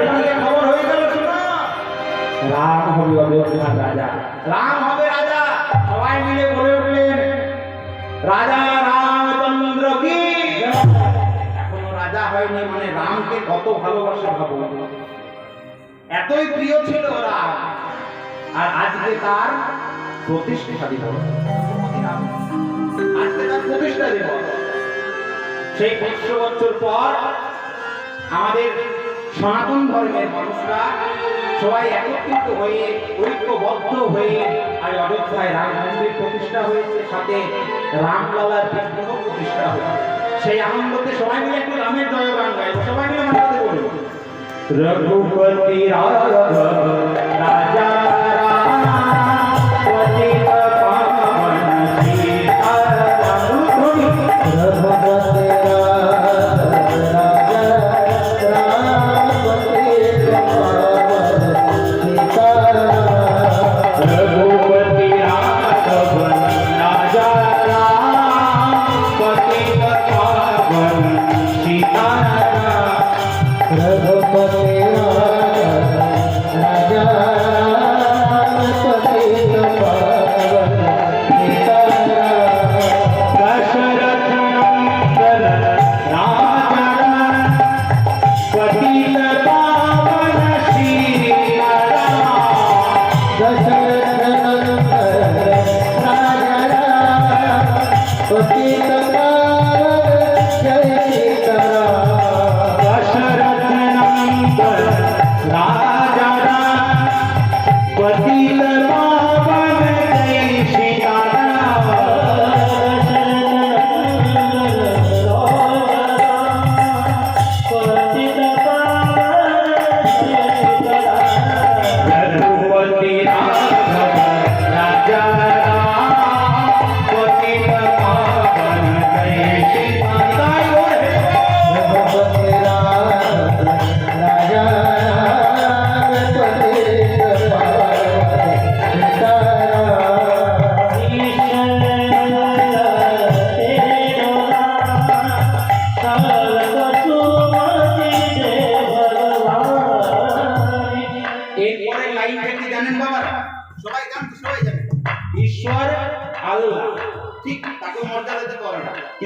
চারিদিকে খবর হয়ে গেল শোনা রাম হবে অযোধ্যার রাজা। রাম হবে রাজা। সবাই মিলে বলে উঠলেন রাজা রামচন্দ্র কি? এখনও রাজা হয়নি মানে রামকে কত ভালোবাসে ভাবো। এতই প্রিয় ছিল রাম। আর আজকে তার প্রতিষ্ঠা দিবস। আজকে তার প্রতিষ্ঠা দিবস। সেই পাঁচশো বছর পর আমাদের সনাতন ধর্মের মানুষরা সবাই একত্রিত হয়ে, ঐক্যবদ্ধ হয়ে আর অযোধ্যায় রাম মন্দির প্রতিষ্ঠা হয়েছে, সাথে রামলালার বিগ্রহ প্রতিষ্ঠা হয়েছে। সেই আনন্দতে সবাই মিলে একটু রামের জয়গান গাইব, সবাই মিলে মাথাতে বলব। রঘুপতি রাজা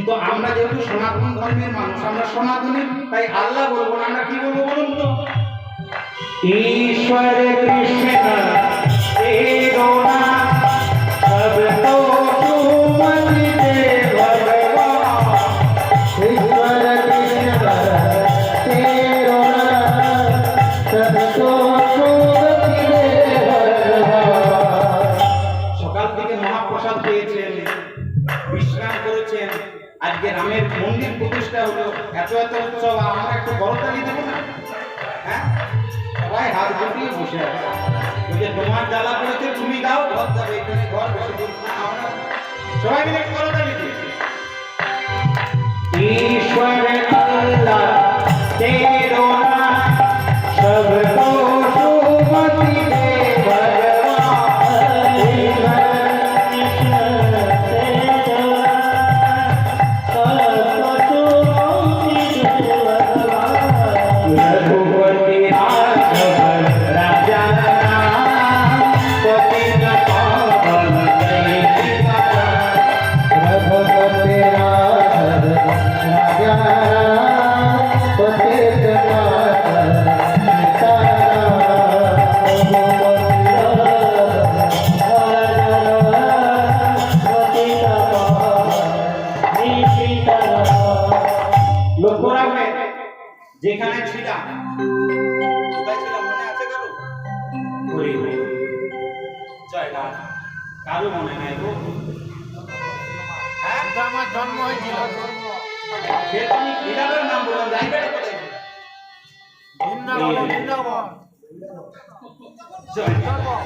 কিন্তু আমরা যেহেতু সনাতন ধর্মের মানুষ, আমরা সনাতনী, তাই আল্লাহ বলব না, আমরা কি বলব বলুন তো? ঈশ্বর এটা হলো এত এত উৎসব আমরা বড় তালি দেবো না? হ্যাঁ? সবাই হাত বসে আছে। ওই যে তোমার জ্বালা পড়েছে, তুমি দাও, ঘর যাবে, এখানে ঘর বসে সবাই মিলে একটু বড় তালি আল্লাহ, তেরো না সব জন্ম হয়েছিল। সে তুমি বিড়ালের নাম বললাম জায়গাটা বৃন্দাবন বৃন্দাবন। রাম।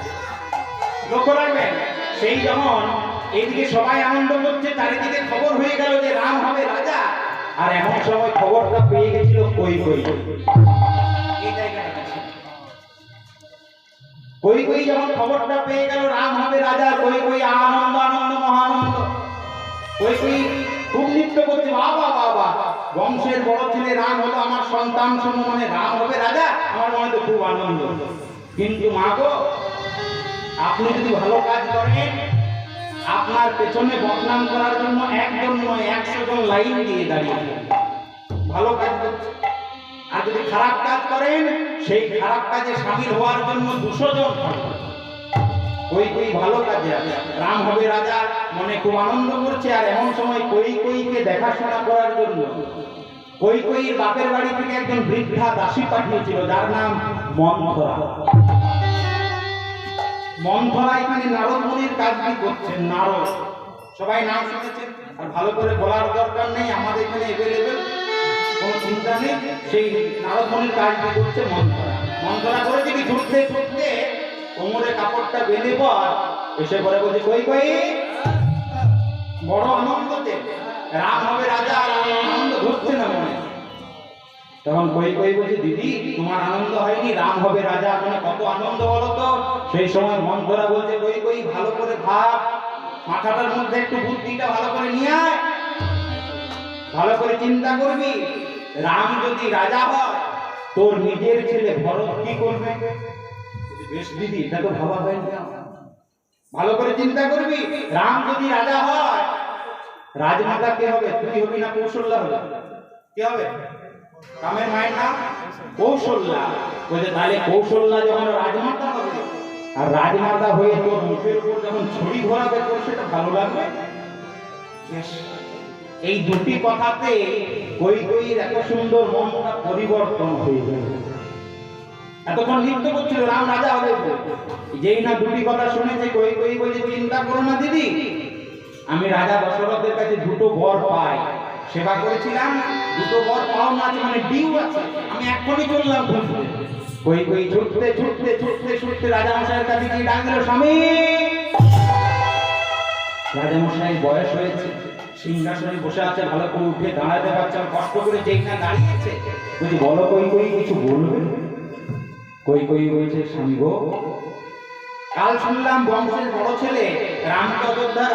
লক্ষ্য রাখবেন সেই যখন এইদিকে সবাই আনন্দ করছে চারিদিকে খবর হয়ে গেল যে রাম হবে রাজা। আর এমন সময় খবরটা পেয়ে গেছিল কই কই। কই কই যখন খবরটা পেয়ে গেল রাম হবে রাজা কই কই আনন্দ আনন্দ মহানন্দ। খুব নৃত্য করছে বাবা বাবা বংশের বড় ছেলে রাম হলো আমার সন্তান শোনো মানে রাম হবে রাজা? আমার মনে তো খুব আনন্দ। কিন্তু মা গো, আপনি যদি ভালো কাজ করেন, আপনার পেছনে বদনাম করার জন্য একজন নয়, একশো জন লাইন দিয়ে দাঁড়িয়ে ভালো কাজ করছে আর যদি খারাপ কাজ করেন, সেই খারাপ কাজে সামিল হওয়ার জন্য দুশো জন থাকবে। কই কই ভালো কাজে আছে। রাম হবে রাজা, মনে খুব আনন্দ করছে, আর এমন সময় কই কইকে দেখাশোনা করার জন্য। কই কইয়ের বাপের বাড়ি থেকে একজন বৃদ্ধা দাসী পাঠিয়েছিল, যার নাম মন্থরা। মন্থরা এখানে নারদ মুনির কাজটি করছেন, নারদ। সবাই নাম শুনেছেন, আর ভালো করে বলার দরকার নেই, আমাদের এখানে এভেলেবেল কোনো চিন্তা নেই, সেই নারদ মুনির কাজটি করছে মন্থরা। মন্থরা করেছে কি ছুটতে ছুটতে কোমরে কাপড়টা বেঁধে পর এসে পরে বলছে, কই কই? বড় আনন্দতে। রাম হবে রাজা আর আনন্দ ঘটছে না মনে। তখন কই কই বলছে, দিদি, তোমার আনন্দ হয়নি রাম হবে রাজা মানে কত আনন্দ বলো তো? সেই সময় মন্থরা বলছে, কই কই, ভালো করে ভাব, মাথাটার মধ্যে একটু বুদ্ধিটা ভালো করে নিয়ে আয়। ভালো করে চিন্তা করবি। রাম যদি রাজা হয়, তোর নিজের ছেলে ভরত কি করবে? দিদি, এটা তো ভাবা ভালো করে চিন্তা করবি, রাম যদি রাজা হয়, রাজমাতা কে হবে? তুই হবি না কৌশল্যা হবে? কে হবে? মায়ের নাম কৌশল্যা। বলছে, তাহলে কৌশল্যা যখন রাজমাতা হবে, আর রাজমাতা হয়ে তোর মুখের উপর যখন ছড়ি ঘোরাবে, তোর সেটা ভালো লাগবে। এই দুটি কথাতে কই কইয়ের এত সুন্দর মনটা পরিবর্তন হয়ে যাবে এতক্ষণ নৃত্য করছিল, রাম রাজা হবে যেই না দুটি কথা শুনেছে, কই কই বলে চিন্তা করো না দিদি। আমি রাজা দশরথের কাছে দুটো বর পাই। সেবা করেছিলাম, দুটো বর পাও না মানে ডিউ আছে। আমি এক্ষুনি চললাম খুঁজতে কই কই, ছুটতে ছুটতে ছুটতে ছুটতে রাজা মশাইয়ের কাছে গিয়ে ডাক দিল, স্বামী! রাজা মশাই বয়স হয়েছে, সিংহাসনে বসে আছে, ভালো করে উঠে দাঁড়াতে পারছে কষ্ট করে যেই না দাঁড়িয়েছে। বলছি, বলো কই কই, কিছু বলবে? কই কই বলছে স্বামী কাল শুনলাম বংশের বড় ছেলে রামকে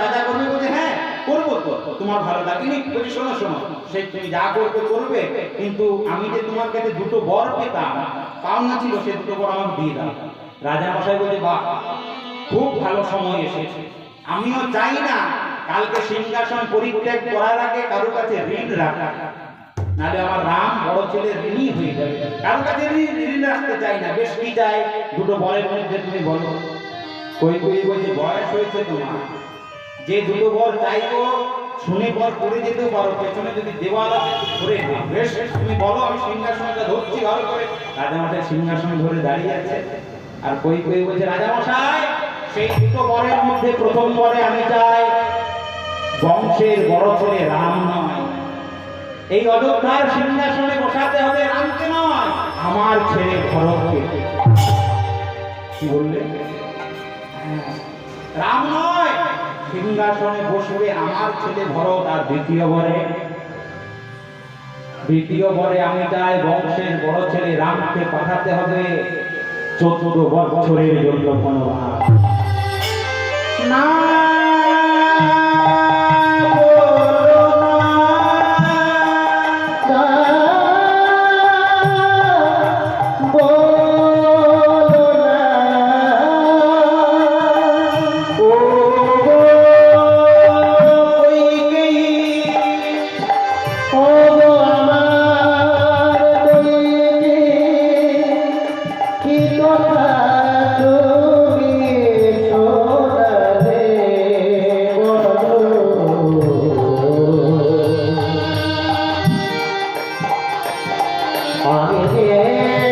রাজা করবে বলছে হ্যাঁ করব তো। তোমার ভালো লাগেনি? বলছি, শোনো শোনো, সে তুমি যা করবে করবে, কিন্তু আমি যে তোমার কাছে দুটো বর পেতাম পাওনা ছিল, সে দুটো বর আমাকে দিয়ে দাও। রাজা মশাই বলছে, বাহ, খুব ভালো সময় এসেছে। আমিও চাই না কালকে সিংহাসন পরিত্যাগ করার আগে কারও কাছে ঋণ রাখা। নাহলে আমার রাম বড় ছেলে ঋণই হয়ে যাবে। কারও কাছে ঋণ ঋণ রাখতে চাই না, বেশ কি চাই দুটো বরের মধ্যে তুমি বলো। কই কই বলছে বয়স হয়েছে তোমার। যে দুটো বর চাইব, শুনে বর করে যেতে পারো। পেছনে যদি দেওয়াল ধরে বেশ, তুমি বলো, আমি সিংহাসনটা ধরছি ভালো করে। রাজামশাই সিংহাসন ধরে দাঁড়িয়ে আছে। আর কই কই, বলছে, রাজামশাই, সেই দুটো বরের মধ্যে প্রথম বরে আমি চাই। বংশের বড় ছেলে রাম নয়। এই অযোধ্যার সিংহাসনে বসাতে হবে রামকে নয়। আমার ছেলে ভরতকে। কি বললে? হ্যাঁ, রাম নয়। সিংহাসনে বসবে আমার ছেলে ভরত আর দ্বিতীয় বরে। দ্বিতীয় বরে আমি চাই বংশের বড় ছেলে রামকে পাঠাতে হবে। চতুর্থ বছরের জন্য বনবাস না আমি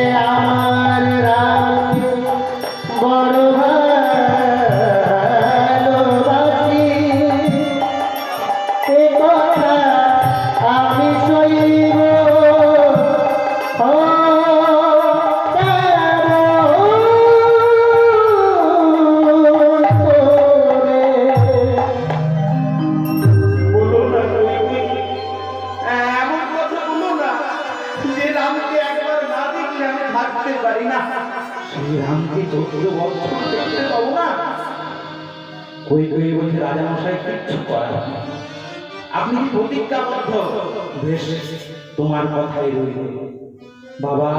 চৌদ্দ বাবা,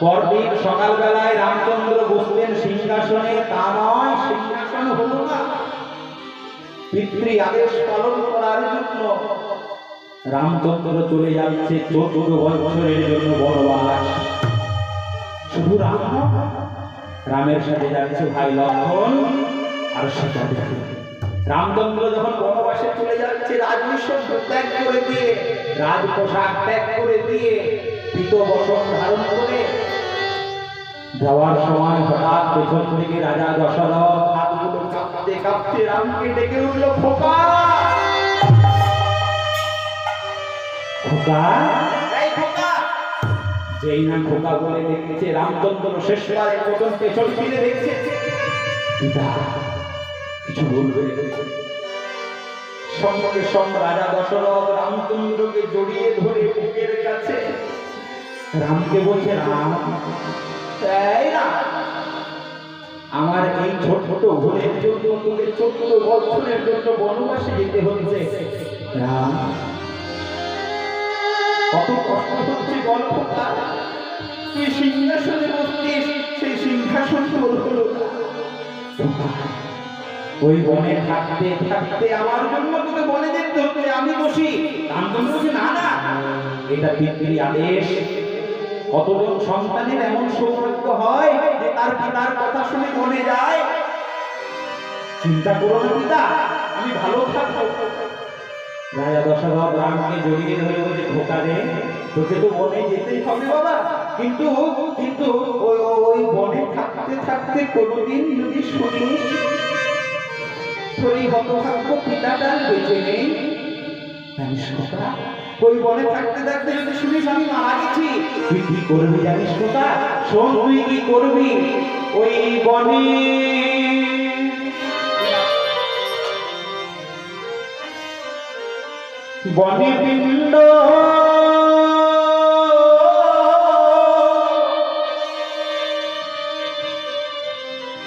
পরদিন সকালবেলায় রামচন্দ্র বসলেন সিংহাসনে, তা নয়, সিংহাসন হলো না। পিতৃ আদেশ পালন করার জন্য রামচন্দ্র চলে যাচ্ছে চতুর্থ বছরের জন্য বনবাস শুধু রাম রামের সাথে যাচ্ছে ভাই লক্ষণ আর সীতা রামচন্দ্র যখন বনবাসে চলে যাচ্ছে রাজমিশ্র ত্যাগ করে দিয়ে রাজ পোশাক ত্যাগ করে দিয়ে, পিত বসন ধারণ করে যাওয়ার সময় হঠাৎ পেছন থেকে রাজা দশরথ হাতগুলো কাঁপতে কাঁপতে রামকে ডেকে উঠল যেই না খোকা বলে দেখছে, রামচন্দ্র শেষবারের মতন পেছন ফিরে দেখছে। পিতা, কিছু বলবে? সঙ্গে সঙ্গ রাজা দশরথ রামচন্দ্রকে জড়িয়ে ধরে বুকের কাছে। রামকে বলছে, রাম, এই না, আমার এই ছোট ছোট ভুলের জন্য তোকে চোদ্দ বছরের জন্য বনবাসে যেতে হচ্ছে। রাম, কত কষ্ট হচ্ছে বল খোকা সিংহাসনে বসতিস সেই ওই বনে থাকতে থাকতে আমার জন্য তোকে বনে দেখতে হচ্ছে আমি বসি রামচন্দ্র বলছে না না, এটা পিতৃ আদেশ। কতজন সন্তানের এমন সৌভাগ্য হয় যে তার পিতার কথা শুনে মনে যায়, চিন্তা করো না পিতা, আমি ভালো থাকব। রাজা দশরথ রামকে জড়িয়ে ধরে বলছে খোকা রে, তোকে তো বনে যেতেই হবে বাবা। কিন্তু কিন্তু ওই ওই বনে থাকতে থাকতে কোনোদিন যদি তোর এই হতভাগ্য পিতাটা বেঁচে নেই জানিস খোকা ওই বনে থাকতে থাকতে যদি শুনিস আমি মারা গেছি, তুই কি করবি জানিস খোকা শোন, তুই কি করবি? ওই বনে বনে পিণ্ড